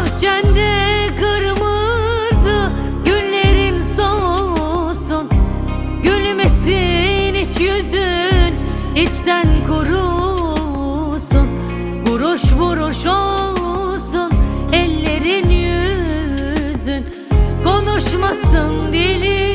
bahçende kırmızı güllerim soğusun. Gülmesin iç yüzün içten kurusun. Vuruş vuruş olsun ellerin yüzün. Konuşmasın dilin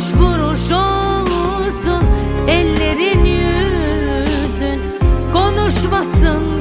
Vuruş vuruş olsun ellerin yüzün Konuşmasın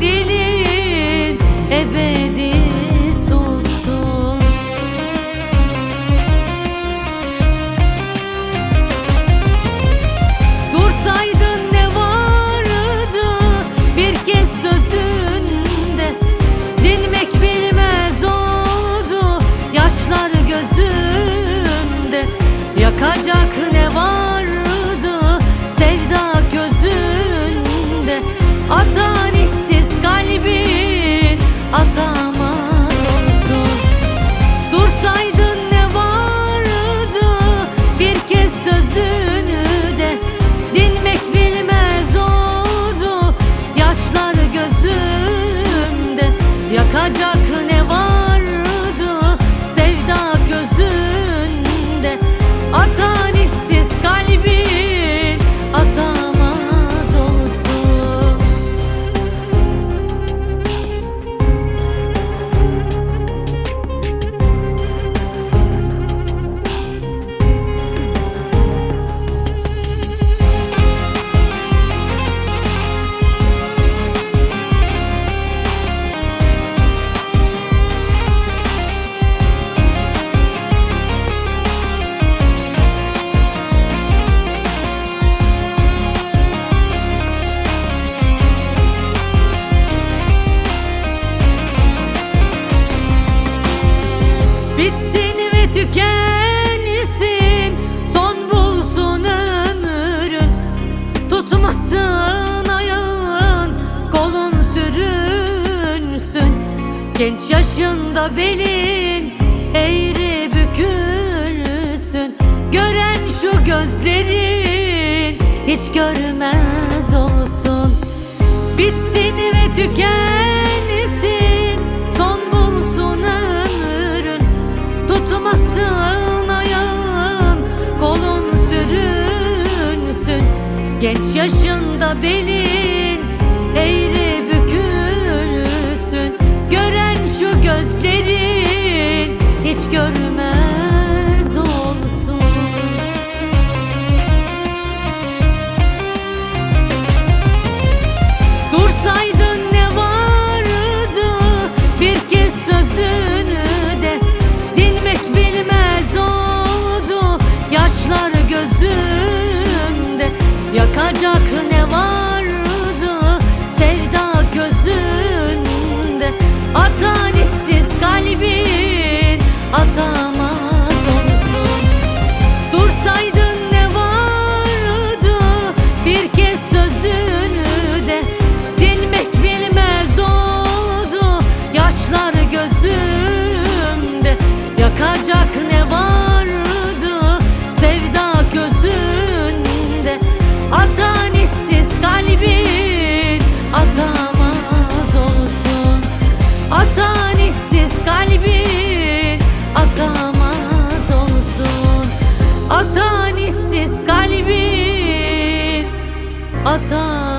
bitsin ve tükensin. Son bulsun ömrün Tutmasın ayağın kolun sürünsün. Genç yaşında belin eğri bükülsün. Gören şu gözlerin hiç görmez olsun. Bitsin ve tükensin Genç yaşında belin eğri Acacak atar